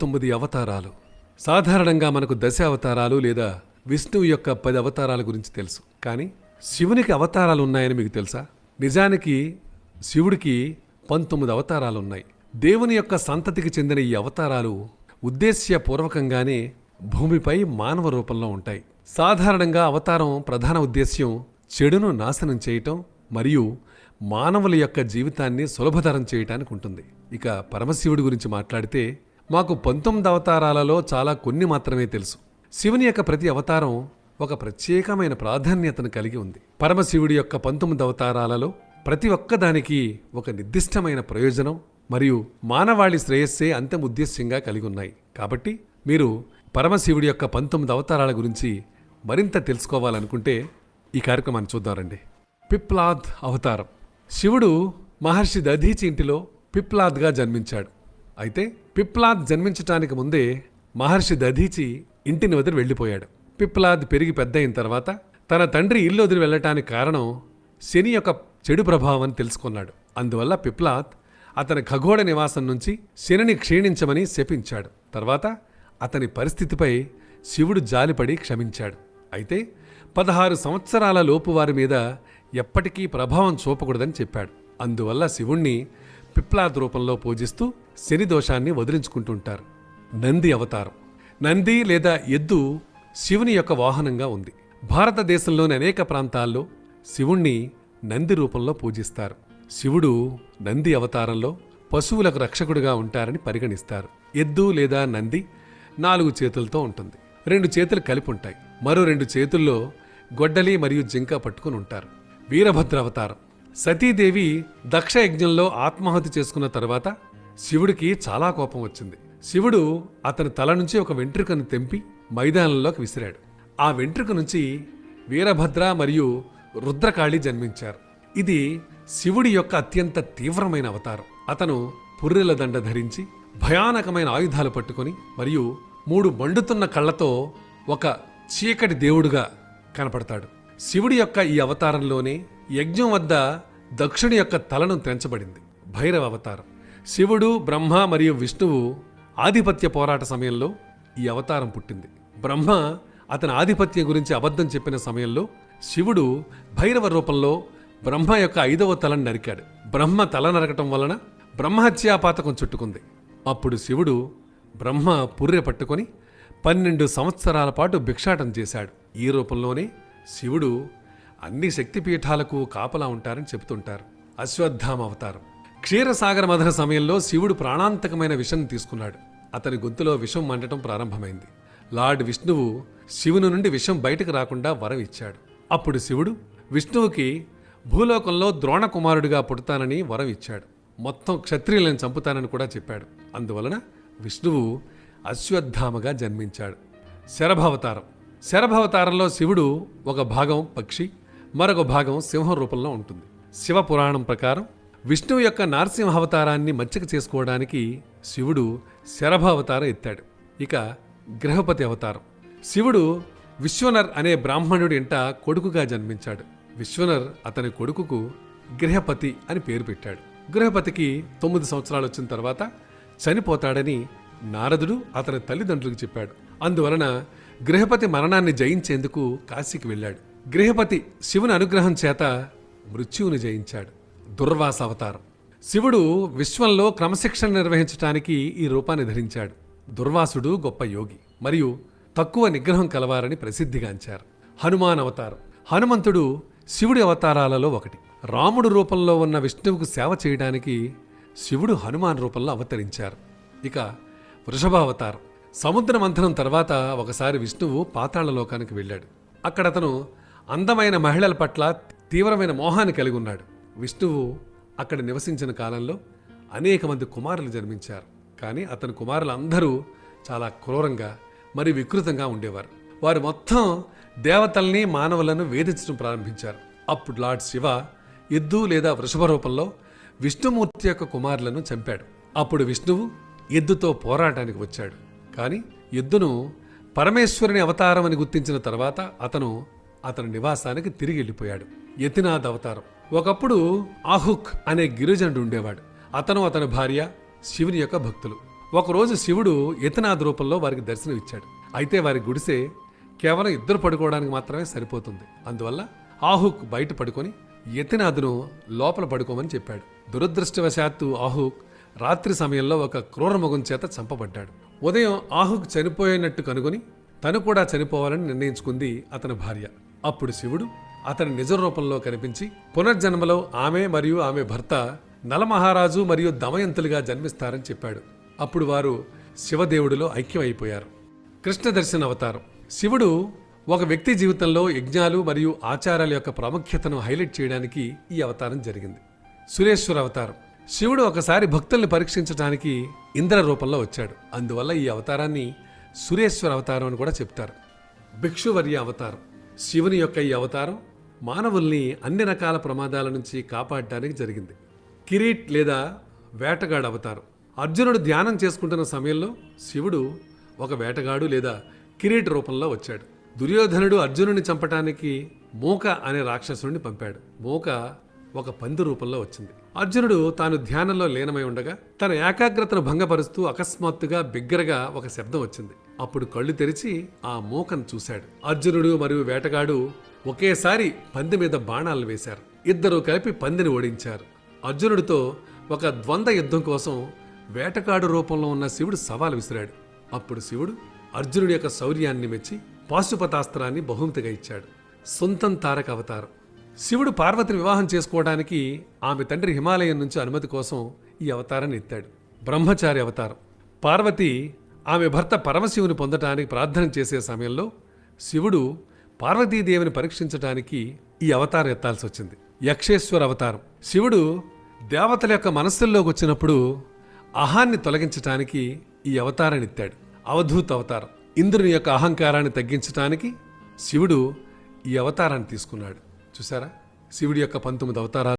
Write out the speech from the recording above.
తొమ్మిది అవతారాలు. సాధారణంగా మనకు దశ అవతారాలు లేదా విష్ణువు యొక్క పది అవతారాల గురించి తెలుసు. కానీ శివునికి అవతారాలు ఉన్నాయని మీకు తెలుసా? నిజానికి శివుడికి పంతొమ్మిది అవతారాలు ఉన్నాయి. దేవుని యొక్క సంతతికి చెందిన ఈ అవతారాలు ఉద్దేశ్యపూర్వకంగానే భూమిపై మానవ రూపంలో ఉంటాయి. సాధారణంగా అవతారం ప్రధాన ఉద్దేశ్యం చెడును నాశనం చేయటం మరియు మానవుల యొక్క జీవితాన్ని సులభతరం చేయటానికి ఉంటుంది. ఇక పరమశివుడి గురించి మాట్లాడితే మాకు పంతొమ్మిది అవతారాలలో చాలా కొన్ని మాత్రమే తెలుసు. శివుని యొక్క ప్రతి అవతారం ఒక ప్రత్యేకమైన ప్రాధాన్యతను కలిగి ఉంది. పరమశివుడి యొక్క పంతొమ్మిది అవతారాలలో ప్రతి ఒక్కదానికి ఒక నిర్దిష్టమైన ప్రయోజనం మరియు మానవాళి శ్రేయస్సే అంతం ఉద్దేశ్యంగా కలిగి ఉన్నాయి. కాబట్టి మీరు పరమశివుడి యొక్క పంతొమ్మిది అవతారాల గురించి మరింత తెలుసుకోవాలనుకుంటే ఈ కార్యక్రమాన్ని చూద్దారండి పిప్లాద్ అవతారం. శివుడు మహర్షి దధీచి ఇంటిలో పిప్లాద్గా జన్మించాడు. అయితే పిప్లాద్ జన్మించటానికి ముందే మహర్షి దధీచి ఇంటిని వదిలి వెళ్ళిపోయాడు. పిప్లాద్ పెరిగి పెద్దయిన తర్వాత తన తండ్రి ఇల్లు వదిలి వెళ్ళటానికి కారణం శని యొక్క చెడు ప్రభావం అని తెలుసుకున్నాడు. అందువల్ల పిప్లాద్ అతని ఖగోళ నివాసం నుంచి శనిని క్షీణించమని శపించాడు. తర్వాత అతని పరిస్థితిపై శివుడు జాలిపడి క్షమించాడు. అయితే పదహారు సంవత్సరాల లోపు వారి మీద ఎప్పటికీ ప్రభావం చూపకూడదని చెప్పాడు. అందువల్ల శివుణ్ణి పిప్లాద్ రూపంలో పూజిస్తూ శని దోషాన్ని వదిలించుకుంటుంటారు. నంది అవతారం. నంది లేదా ఎద్దు శివుని యొక్క వాహనంగా ఉంది. భారతదేశంలోని అనేక ప్రాంతాల్లో శివుణ్ణి నంది రూపంలో పూజిస్తారు. శివుడు నంది అవతారంలో పశువులకు రక్షకుడుగా ఉంటారని పరిగణిస్తారు. ఎద్దు లేదా నంది నాలుగు చేతులతో ఉంటుంది. రెండు చేతులు కలిపి ఉంటాయి. మరో రెండు చేతుల్లో గొడ్డలి మరియు జింక పట్టుకుని ఉంటారు. వీరభద్ర అవతారం. సతీదేవి దక్ష యజ్ఞంలో ఆత్మహత్య చేసుకున్న తర్వాత శివుడికి చాలా కోపం వచ్చింది. శివుడు అతని తల నుంచి ఒక వెంట్రుకను తెంపి మైదానంలోకి విసిరాడు. ఆ వెంట్రుక నుంచి వీరభద్ర మరియు రుద్రకాళి జన్మించారు. ఇది శివుడి యొక్క అత్యంత తీవ్రమైన అవతారం. అతను పుర్రెల దండ ధరించి భయానకమైన ఆయుధాలు పట్టుకొని మరియు మూడు మండుతున్న కళ్ళతో ఒక చీకటి దేవుడుగా కనపడతాడు. శివుడి యొక్క ఈ అవతారంలోనే యజ్ఞం వద్ద దక్షుని యొక్క తలను తెంచబడింది. భైరవ అవతారం. శివుడు బ్రహ్మ మరియు విష్ణువు ఆధిపత్య పోరాట సమయంలో ఈ అవతారం పుట్టింది. బ్రహ్మ అతని ఆధిపత్యం గురించి అబద్ధం చెప్పిన సమయంలో శివుడు భైరవ రూపంలో బ్రహ్మ యొక్క ఐదవ తలను నరికాడు. బ్రహ్మ తల నరకటం వలన బ్రహ్మహత్యా పాతకం చుట్టుకుంది. అప్పుడు శివుడు బ్రహ్మ పుర్రె పట్టుకొని పన్నెండు సంవత్సరాల పాటు భిక్షాటం చేశాడు. ఈ రూపంలోనే శివుడు అన్ని శక్తిపీఠాలకు కాపలా ఉంటారని చెబుతుంటారు. అశ్వత్థామ అవతారం. క్షీరసాగర మధన సమయంలో శివుడు ప్రాణాంతకమైన విషం తీసుకున్నాడు. అతని గొంతులో విషం మండటం ప్రారంభమైంది. లార్డ్ విష్ణువు శివుని నుండి విషం బయటకు రాకుండా వరం ఇచ్చాడు. అప్పుడు శివుడు విష్ణువుకి భూలోకంలో ద్రోణ కుమారుడిగా పుడతానని వరం ఇచ్చాడు. మొత్తం క్షత్రియులను చంపుతానని కూడా చెప్పాడు. అందువలన విష్ణువు అశ్వత్థామగా జన్మించాడు. శరభావతారం. శరభావతారంలో శివుడు ఒక భాగం పక్షి మరొక భాగం సింహం రూపంలో ఉంటుంది. శివ పురాణం ప్రకారం విష్ణువు యొక్క నారసింహావతారాన్ని మచ్చిక చేసుకోవడానికి శివుడు శరభావతారం ఎత్తాడు. ఇక గ్రహపతి అవతారం. శివుడు విశ్వనర్ అనే బ్రాహ్మణుడి ఇంట కొడుకుగా జన్మించాడు. విశ్వనర్ అతని కొడుకుకు గృహపతి అని పేరు పెట్టాడు. గృహపతికి తొమ్మిది సంవత్సరాలు వచ్చిన తర్వాత చనిపోతాడని నారదుడు అతని తల్లిదండ్రులకు చెప్పాడు. అందువలన గృహపతి మరణాన్ని జయించేందుకు కాశీకి వెళ్ళాడు. గృహపతి శివుని అనుగ్రహం చేత మృత్యువుని జయించాడు. దుర్వాస అవతారం. శివుడు విశ్వంలో క్రమశిక్షణ నిర్వహించటానికి ఈ రూపాన్ని ధరించాడు. దుర్వాసుడు గొప్ప యోగి మరియు తక్కువ నిగ్రహం కలవారని ప్రసిద్ధిగాంచారు హనుమాన్ అవతారం. హనుమంతుడు శివుడి అవతారాలలో ఒకటి. రాముడు రూపంలో ఉన్న విష్ణువుకు సేవ చేయడానికి శివుడు హనుమాన్ రూపంలో అవతరించారు. ఇక వృషభావతారం సముద్ర మంథనం తర్వాత ఒకసారి విష్ణువు పాతాళలోకానికి వెళ్ళాడు. అక్కడ అతను అందమైన మహిళల పట్ల తీవ్రమైన మోహాన్ని కలిగి ఉన్నాడు. విష్ణువు అక్కడ నివసించిన కాలంలో అనేక మంది కుమారులు జన్మించారు. కానీ అతని కుమారులు అందరూ చాలా క్రూరంగా మరి వికృతంగా ఉండేవారు. వారు మొత్తం దేవతల్ని మానవులను వేధించడం ప్రారంభించారు. అప్పుడు లార్డ్ శివ ఎద్దు లేదా వృషభ రూపంలో విష్ణుమూర్తి యొక్క కుమారులను చంపాడు. అప్పుడు విష్ణువు ఎద్దుతో పోరాటానికి వచ్చాడు. కానీ ఎద్దును పరమేశ్వరుని అవతారం అని గుర్తించిన తర్వాత అతను అతని నివాసానికి తిరిగి వెళ్ళిపోయాడు. యతినాథ్ అవతారం. ఒకప్పుడు ఆహుక్ అనే గిరిజనుడు ఉండేవాడు. అతను అతని భార్య శివుని యొక్క భక్తులు. ఒకరోజు శివుడు యతినాథ్ రూపంలో వారికి దర్శనం ఇచ్చాడు అయితే వారి గుడిసె కేవలం ఇద్దరు పడుకోవడానికి మాత్రమే సరిపోతుంది. అందువల్ల ఆహుక్ బయట పడుకొని యతినాథును లోపల పడుకోమని చెప్పాడు. దురదృష్టవశాత్తు ఆహుక్ రాత్రి సమయంలో ఒక క్రూర మగం చేత చంపబడ్డాడు. ఉదయం ఆహుక్ చనిపోయినట్టు కనుగొని తను కూడా చనిపోవాలని నిర్ణయించుకుంది అతని భార్య. అప్పుడు శివుడు అతని నిజ రూపంలో కనిపించి పునర్జన్మలో ఆమె మరియు ఆమె భర్త నలమహారాజు మరియు దమయంతులుగా జన్మిస్తారని చెప్పాడు. అప్పుడు వారు శివదేవుడిలో ఐక్యమైపోయారు. కృష్ణ దర్శన అవతారం. శివుడు ఒక వ్యక్తి జీవితంలో యజ్ఞాలు మరియు ఆచారాల యొక్క ప్రాముఖ్యతను హైలైట్ చేయడానికి ఈ అవతారం జరిగింది. సురేశ్వర అవతారం. శివుడు ఒకసారి భక్తుల్ని పరీక్షించడానికి ఇంద్ర రూపంలో వచ్చాడు. అందువల్ల ఈ అవతారాన్ని సురేశ్వర అవతారం అని కూడా చెప్తారు. భిక్షువర్య అవతారం. శివుని యొక్క ఈ అవతారం మానవుల్ని అన్ని రకాల ప్రమాదాల నుంచి కాపాడటానికి జరిగింది. కిరీట్ లేదా వేటగాడు అవతారం అర్జునుడు ధ్యానం చేసుకుంటున్న సమయంలో శివుడు ఒక వేటగాడు లేదా కిరీట్ రూపంలో వచ్చాడు. దుర్యోధనుడు అర్జునుడిని చంపటానికి మూక అనే రాక్షసుడిని పంపాడు. మూక ఒక పంది రూపంలో వచ్చింది. అర్జునుడు తాను ధ్యానంలో లీనమై ఉండగా తన ఏకాగ్రతను భంగపరుస్తూ అకస్మాత్తుగా బిగ్గరగా ఒక శబ్దం వచ్చింది. అప్పుడు కళ్ళు తెరిచి ఆ మూకను చూశాడు. అర్జునుడు మరియు వేటగాడు ఒకేసారి పంది మీద బాణాలు వేశారు. ఇద్దరూ కలిపి పందిని ఓడించారు. అర్జునుడితో ఒక ద్వంద్వ యుద్ధం కోసం వేటకాడు రూపంలో ఉన్న శివుడు సవాలు విసిరాడు. అప్పుడు శివుడు అర్జునుడి యొక్క శౌర్యాన్ని మెచ్చి పాశుపతాస్త్రాన్ని బహుమతిగా ఇచ్చాడు. సొంతం తారక అవతారం. శివుడు పార్వతిని వివాహం చేసుకోవడానికి ఆమె తండ్రి హిమాలయం నుంచి అనుమతి కోసం ఈ అవతారాన్ని ఎత్తాడు. బ్రహ్మచారి అవతారం. పార్వతి ఆమె భర్త పరమశివుని పొందటానికి ప్రార్థన చేసే సమయంలో శివుడు పార్వతీదేవిని పరీక్షించడానికి ఈ అవతారం ఎత్తాల్సి వచ్చింది. యక్షేశ్వర అవతారం. శివుడు దేవతల యొక్క మనస్సుల్లోకి వచ్చినప్పుడు అహాన్ని తొలగించటానికి ఈ అవతారాన్ని ఎత్తాడు. అవధూత అవతారం. ఇంద్రుని యొక్క అహంకారాన్ని తగ్గించటానికి శివుడు ఈ అవతారాన్ని తీసుకున్నాడు. చూసారా శివుడి యొక్క పంతొమ్మిది అవతారాలు.